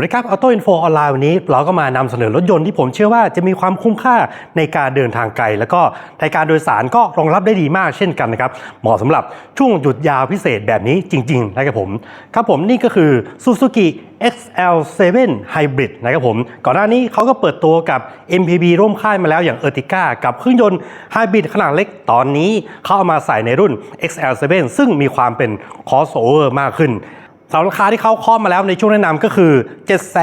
วัสดีครับ Auto Info ออนไลน์วันนี้ เราก็มานำเสนอรถยนต์ที่ผมเชื่อว่าจะมีความคุ้มค่าในการเดินทางไกล แล้วก็ในการโดยสารก็รองรับได้ดีมากเช่นกันนะครับ เหมาะสำหรับช่วงหยุดยาวพิเศษแบบนี้จริงๆนะครับผม ครับผมนี่ก็คือ Suzuki XL7 Hybrid นะครับผม ก่อนหน้านี้เขาก็เปิดตัวกับ MPV ร่วมค่ายมาแล้วอย่าง Ertiga กับเครื่องยนต์ Hybrid ขนาดเล็กตอนนี้เขาเอามาใส่ในรุ่น XL7 ซึ่งมีความเป็น crossover มากขึ้น สำหรับราคาที่เขาคาะมาแล้วในช่วงแนะนำก็คือ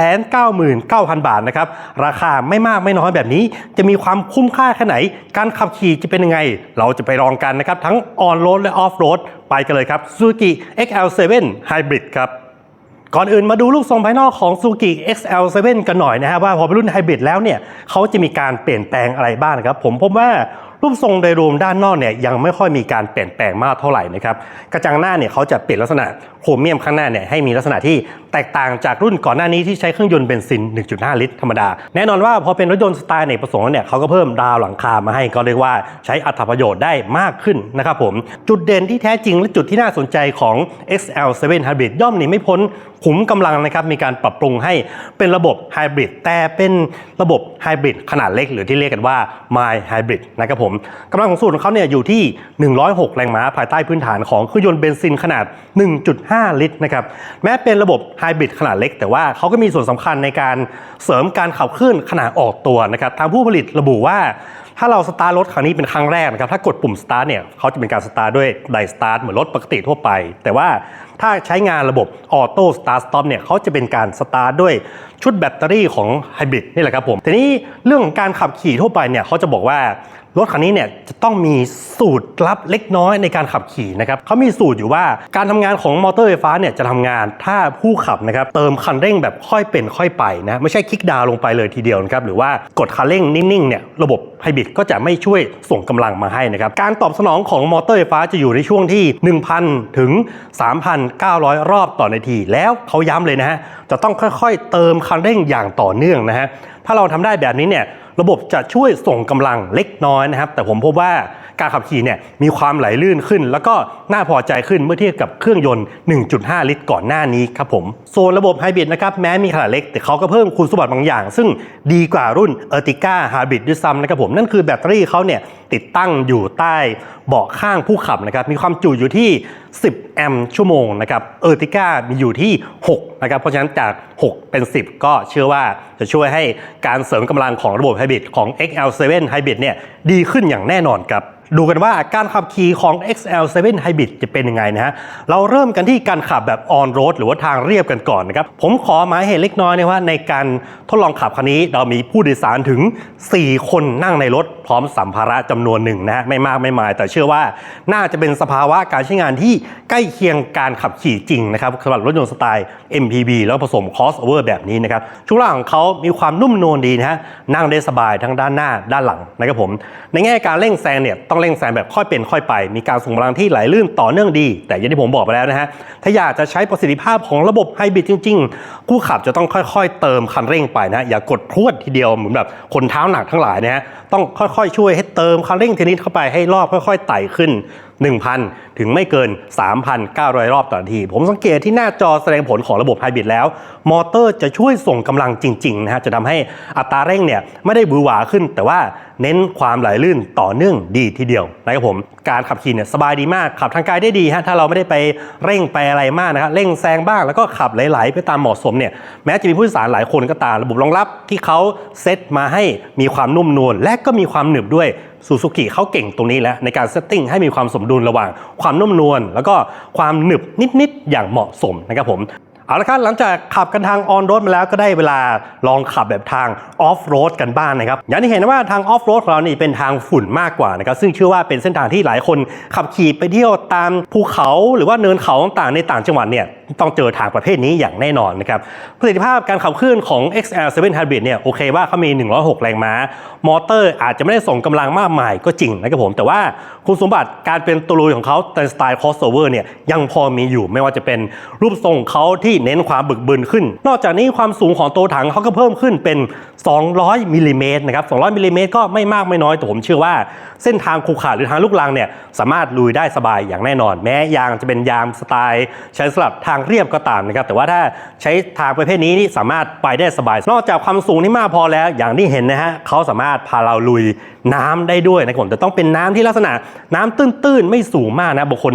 799,000 บาทนะครับ ราคาไม่มากไม่น้อยแบบนี้ จะมีความคุ้มค่าแค่ไหน การขับขี่จะเป็นยังไง เราจะไปลองกันนะครับ ทั้งออนโรดและออฟโรดไปกันเลยครับ Suzuki XL7 Hybrid ครับก่อนอื่นมาดูรูปทรงภายนอกของ Suzuki XL7 กันหน่อยนะฮะว่าพอเป็นรุ่นไฮบริดแล้วเนี่ยเขาจะมีการเปลี่ยนแปลงอะไรบ้างนะครับ ผมพบว่ารูปทรงโดยรวมด้านนอกเนี่ยยังไม่ค่อยมีการเปลี่ยนแปลงมากเท่าไหร่นะครับกระจังหน้าเนี่ยเขาจะเปลี่ยนลักษณะโครเมียมข้างหน้าเนี่ยให้มีลักษณะที่แตกต่างจากรุ่นก่อนหน้านี้ที่ใช้เครื่องยนต์เบนซิน 1.5 ลิตรธรรมดา แน่นอนว่าพอเป็นรถยนต์สไตล์เนกประสงค์เนี่ยเขาก็เพิ่มดาวหลังคามาให้ก็เรียกว่าใช้อัตประโยชน์ได้มากขึ้นนะครับผม จุดเด่นที่แท้จริงและจุดที่น่าสนใจของ XL7 Hybrid ย่อมหนีไม่พ้นขุมกำลังนะครับมีการปรับปรุงให้เป็นระบบไฮบริดแต่เป็นระบบไฮบริดขนาดเล็กหรือที่เรียกกันว่า My Hybrid นะครับผมกำลังของสูตรของเขาเนี่ยอยู่ที่ 106 แรงม้าภายใต้พื้นฐานของเครื่องยนต์เบนซินขนาด 1.5 5 ลิตรนะครับแม้เป็นระบบไฮบริดขนาดเล็ก แต่ว่าเขาก็มีส่วนสำคัญในการเสริมการขับเคลื่อนขนาดออกตัวนะครับทางผู้ผลิตระบุว่าถ้าเราสตาร์ทรถครั้งนี้เป็นครั้งแรกนะครับถ้ากดปุ่มสตาร์ทเนี่ยเขาจะเป็นการสตาร์ทด้วยไดสตาร์ทเหมือนรถปกติทั่วไป แต่ว่าถ้าใช้งานระบบออโต้สตาร์ทสต็อปเนี่ยเขาจะเป็นการสตาร์ทด้วยชุดแบตเตอรี่ของไฮบริดนี่แหละครับผมทีนี้เรื่องของการขับขี่ทั่วไปเนี่ยเขาจะบอกว่า รถคันนี้เนี่ยจะต้องมีสูตรลับเล็กน้อยในการขับขี่นะครับเขามีสูตรอยู่ว่าการทำงานของมอเตอร์ไฟฟ้าเนี่ยจะทำงานถ้าผู้ขับนะครับเติมคันเร่งแบบค่อยเป็นค่อยไปนะไม่ใช่คลิกดาวน์ลงไปเลยทีเดียวนะครับหรือว่ากดคันเร่งนิ่งๆเนี่ยระบบไฮบริดก็จะไม่ช่วยส่งกำลังมาให้นะครับการตอบสนองของมอเตอร์ไฟฟ้าจะอยู่ในช่วงที่ 1,000 ถึง 3,900 รอบต่อนาที แล้วเขาย้ำเลยนะฮะจะต้องค่อยๆ เติมคันเร่งอย่างต่อเนื่องนะฮะถ้าเราทำได้แบบนี้เนี่ย ระบบจะช่วยส่งกำลังเล็กน้อยนะครับ แต่ผมพบว่าการขับขี่เนี่ยมีความไหลลื่นขึ้น แล้วก็น่าพอใจขึ้นเมื่อเทียบกับเครื่องยนต์ 1.5 ลิตรก่อนหน้านี้ครับผมส่วนระบบไฮบริดนะครับแม้มีขนาดเล็ก แต่เขาก็เพิ่มคุณสมบัติบางอย่าง ซึ่งดีกว่ารุ่น Ertiga Hybrid ด้วยซ้ำนะครับผมนั่นคือแบตเตอรี่เขาเนี่ยติดตั้งอยู่ใต้เบาะข้างผู้ขับนะครับมีความจุอยู่ที่10 แอมป์ชั่วโมงนะครับเออร์ติก้ามีอยู่ที่ 6 นะครับ เพราะฉะนั้นจาก 6 เป็น 10 ก็เชื่อว่าจะช่วยให้การเสริมกำลังของระบบไฮบริดของ XL7 Hybrid เนี่ยดีขึ้นอย่างแน่นอนครับดูกันว่าการขับขี่ของ XL7 Hybrid จะเป็นยังไงนะฮะ เราเริ่มกันที่การขับแบบออนโรดหรือว่าทางเรียบกันก่อนนะครับ ผมขอหมายเหตุเล็กน้อยนะว่าในการทดลองขับคันนี้เรามีผู้โดยสารถึง 4 คนนั่งในรถพร้อมสัมภาระจำนวนหนึ่งนะฮะ ไม่มากไม่มาย แต่เชื่อว่าน่าจะเป็นสภาวะการใช้งานที่ใกล้เคียงการขับขี่จริงนะครับสำหรับรถยนต์สไตล์ MPV แล้วผสม crossover แบบนี้นะครับช่วงล่างของเขามีความนุ่มนวลดีนะฮะนั่งได้สบายทั้งด้านหน้าด้านหลังนะครับผม ในแง่การเร่งแซงเนี่ยต้องเร่งแซงแบบค่อยเป็นค่อยไป มีการส่งกำลังที่ไหลลื่นต่อเนื่องดี แต่อย่างที่ผมบอกไปแล้วนะฮะถ้าอยากจะใช้ประสิทธิภาพของระบบไฮบริดจริง ๆ ผู้ขับจะต้องค่อยๆ เติมคันเร่งไปนะอย่ากดพรวดทีเดียวเหมือนแบบคนเท้าหนักทั้งหลายนะฮะต้องค่อยๆ ช่วยให้เติมคันเร่งทีนิดเข้าไปให้รอบค่อย ๆไต่ขึ้น 1,000 ถึงไม่เกิน 3,900 รอบต่อนาที ผมสังเกตที่หน้าจอแสดงผลของระบบไฮบริดแล้ว มอเตอร์จะช่วยส่งกำลังจริงๆนะฮะจะทำให้อัตราเร่งเนี่ยไม่ได้บือหวาขึ้น แต่ว่าเน้นความไหลลื่นต่อเนื่องดีทีเดียวนะครับผมการขับขี่เนี่ยสบายดีมากขับทางไกลได้ดีฮะถ้าเราไม่ได้ไปเร่งไปอะไรมากนะครับเร่งแซงบ้างแล้วก็ขับไหลๆไปตามเหมาะสมเนี่ยแม้จะมีผู้โดยสารหลายคนก็ตามระบบรองรับที่เขาเซตมาให้มีความนุ่มนวลและก็มีความหนึบด้วย ซูซูกิเขาเก่งตรงนี้แล้วในการเซตติ้งให้มีความสมดุลระหว่าง ความนุ่มนวลแล้วก็ความหนึบนิดๆอย่างเหมาะสมนะครับผมเอาละครับหลังจากขับกันทางออนโรดมาแล้วก็ได้เวลาลองขับแบบทางออฟโรดกันบ้างนะครับ อย่างที่เห็นว่าทางออฟโรดของเรานี่เป็นทางฝุ่นมากกว่านะครับ ซึ่งเชื่อว่าเป็นเส้นทางที่หลายคนขับขี่ไปเที่ยวตามภูเขาหรือว่าเนินเขาต่างๆในต่างจังหวัดเนี่ย ต้องเจอทางประเภทนี้อย่างแน่นอนนะครับประสิทธิภาพการขับเคลื่อนของ XL7 Hybrid เนี่ยโอเคว่าเขามี 106 แรงม้า มอเตอร์อาจจะไม่ได้ส่งกำลังมากมายก็จริงนะครับผม แต่ว่าคุณสมบัติการเป็นตัวลุยของเขาในสไตล์ crossover เนี่ยยังพอมีอยู่ไม่ว่าจะเป็นรูปทรงเขาที่เน้นความบึกบึนขึ้น นอกจากนี้ความสูงของตัวถังเขาก็เพิ่มขึ้นเป็น 200มิลลิเมตรนะครับ 200มิลลิเมตรก็ไม่มากไม่น้อยแต่ผมเชื่อว่าเส้นทางขรุขระหรือทางลูกรังเนี่ยสามารถลุยได้สบายอย่างแน่นอน แม้ยางจะเป็นยางสไตล์ใช้สำหรับทางางเรียบก็ตามนะครับ แต่ว่าถ้าใช้ทางประเภทนี้นี่สามารถไปได้สบาย นอกจากความสูงที่มากพอแล้ว อย่างที่เห็นนะฮะเขาสามารถพาเราลุยน้ำได้ด้วยนะครับแต่ต้องเป็นน้ำที่ลักษณะน้ำตื้นๆ ไม่สูงมากนะบางคน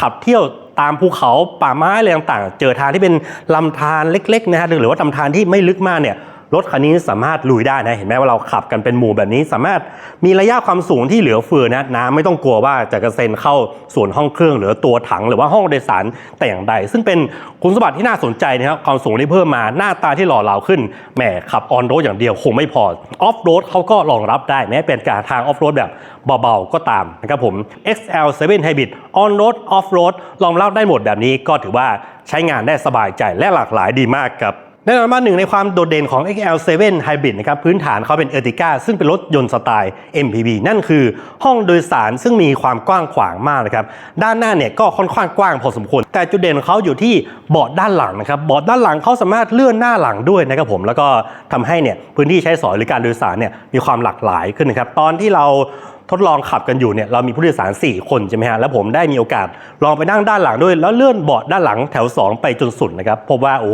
ขับเที่ยวตามภูเขาป่าไม้อะไรต่างๆ เจอทางที่เป็นลำธารเล็กๆนะฮะหรือว่าลำธารที่ไม่ลึกมากเนี่ย รถคันนี้สามารถลุยได้นะ เห็นไหมว่าเราขับกันเป็นหมู่แบบนี้ สามารถมีระยะความสูงที่เหลือเฟือนะน้ำไม่ต้องกลัวว่าจะกระเซ็นเข้าส่วนห้องเครื่องหรือตัวถังหรือว่าห้องโดยสารแต่อย่างใด ซึ่งเป็นคุณสมบัติที่น่าสนใจนะครับความสูงที่เพิ่มมาหน้าตาที่หล่อเหลาขึ้นแหมขับออนโรดอย่างเดียวคงไม่พอออฟโรดเขาก็รองรับได้แม้เป็นการทางออฟโรดแบบเบาๆก็ตามนะครับผม XL7 Hybrid On Road Off Road รองรับได้หมดแบบนี้ก็ถือว่าใช้งานได้สบายใจและหลากหลายดีมากครับ แน่นอนว่าหนึ่งในความโดดเด่นของ XL7 Hybrid นะครับพื้นฐานเขาเป็น Ertiga ซึ่งเป็นรถยนต์สไตล์ MPV นั่นคือห้องโดยสารซึ่งมีความกว้างขวางมากนะครับด้านหน้าเนี่ยก็ค่อนข้างกว้างพอสมควร แต่จุดเด่นของเขาอยู่ที่เบาะด้านหลังนะครับเบาะด้านหลังเขาสามารถเลื่อนหน้าหลังด้วยนะครับผมแล้วก็ทำให้เนี่ยพื้นที่ใช้สอยหรือการโดยสารเนี่ยมีความหลากหลายขึ้นนะครับตอนที่เรา ทดลองขับกันอยู่เนี่ยเรามีผู้โดยสาร 4 คนใช่ไหมฮะแล้วผมได้มีโอกาสลองไปนั่งด้านหลังด้วย แล้วเลื่อนเบาะด้านหลังแถว 2 ไปจนสุดนะครับพบว่าโอ้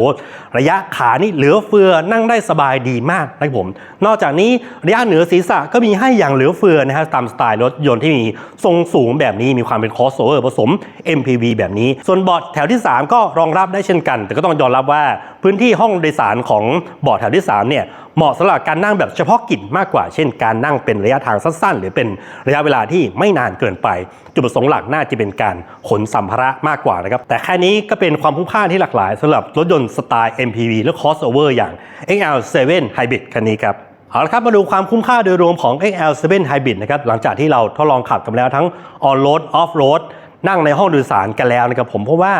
ระยะขานี่เหลือเฟือนั่งได้สบายดีมากนะครับผม นอกจากนี้ระยะเหนือศีรษะก็มีให้อย่างเหลือเฟือนะฮะตามสไตล์รถยนต์ที่มีทรงสูงแบบนี้มีความเป็น crossover ผสม MPV แบบนี้ ส่วนเบาะแถวที่ 3 ก็รองรับได้เช่นกัน แต่ก็ต้องยอมรับว่าพื้นที่ห้องโดยสารของเบาะแถวที่3เนี่ยเหมาะสำหรับการนั่งแบบเฉพาะกิจมากกว่า เช่น การนั่งเป็นระยะทางสั้น ๆ หรือเป็นระยะเวลาที่ไม่นานเกินไป จุดประสงค์หลักน่าจะเป็นการขนสัมภาระมากกว่านะครับแต่แค่นี้ก็เป็นความคุ้มค่าที่หลากหลายสำหรับรถยนต์สไตล์ MPV และ crossover อย่าง XL7 Hybrid คันนี้ครับเอาละครับมาดูความคุ้มค่าโดยรวมของ XL7 Hybrid นะครับหลังจากที่เราทดลองขับกันแล้วทั้ง on road off road นั่งในห้องโดยสารกันแล้วนะครับผมเพราะว่า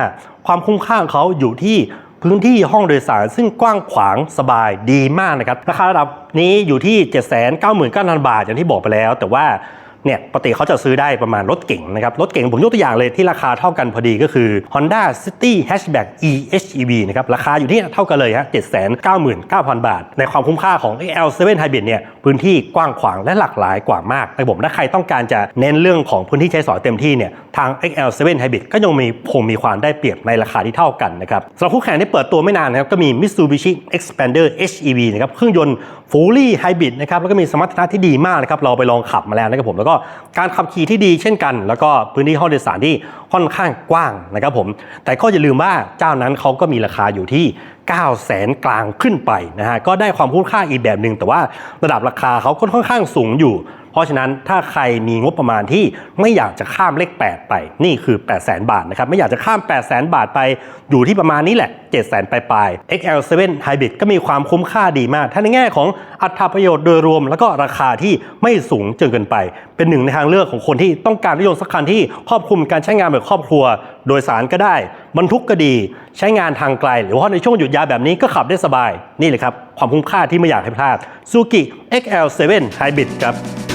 ความคุ้มค่าของเขาอยู่ที่ พื้นที่ห้องโดยสารซึ่งกว้างขวางสบายดีมากนะครับ ราคาระดับนี้อยู่ที่ 799,000 บาทอย่างที่บอกไปแล้ว แต่ว่า เนี่ยปกติเขาจะซื้อได้ประมาณรถเก่งนะครับ รถเก่งผมยกตัวอย่างเลยที่ราคาเท่ากันพอดีก็คือ Honda City Hatchback eHEV นะครับ ราคาอยู่ที่เท่ากันเลยฮะ799,000 บาท ในความคุ้มค่าของ L7 Hybrid เนี่ยพื้นที่กว้างขวางและหลากหลายกว่ามากนะผมถ้าใครต้องการจะเน้นเรื่องของพื้นที่ใช้สอยเต็มที่เนี่ยทาง XL7 Hybrid ก็ยังมีคงมีความได้เปรียบในราคาที่เท่ากันนะครับสำหรับคู่แข่งที่เปิดตัวไม่นานนะครับก็มี Mitsubishi Xpander HEV นะครับเครื่องยนต์ Fully Hybrid นะครับแล้วก็มีสมรรถนะที่ดีมากนะครับเราไปลองขับมาแล้วนะครับผมแล้วก็การขับขี่ที่ดีเช่นกัน แล้วก็พื้นที่ห้องโดยสารที่ค่อนข้างกว้างนะครับผม แต่ก็อย่าลืมว่าเจ้านั้นเขาก็มีราคาอยู่ที่ 9 0 0แสนกลางขึ้นไปนะฮะ ก็ได้ความคุ้มค่าอีกแบบหนึ่งแต่ว่าระดับราคาเขาค่อนข้างสูงอยู่ เพราะฉะนั้นถ้าใครมีงบประมาณที่ไม่อยากจะข้ามเลข 8 ไป นี่คือ 8 0 0แสนบาทนะครับ ไม่อยากจะข้าม 8 0 0แสนบาทไปอยู่ที่ประมาณนี้แหละ 7 0 0แสนปลายๆ XL7 Hybrid ก็มีความคุ้มค่าดีมาก ทั้งในแง่ของอัตราประโยชน์โดยรวม แล้วก็ราคาที่ไม่สูงจนเกินไป เป็นหนึ่งในทางเลือกของคนที่ต้องการรถยนต์สักคันที่ครอบคลุมการใช้งานแบบครอบครัว โดยสารก็ได้บรรทุกก็ดีใช้งานทางไกล หรือว่าในช่วงหยุดยาวแบบนี้ก็ขับได้สบาย นี่เลยครับ ความคุ้มค่าที่ไม่อยากให้พลาด Suzuki XL7 Hybrid ครับ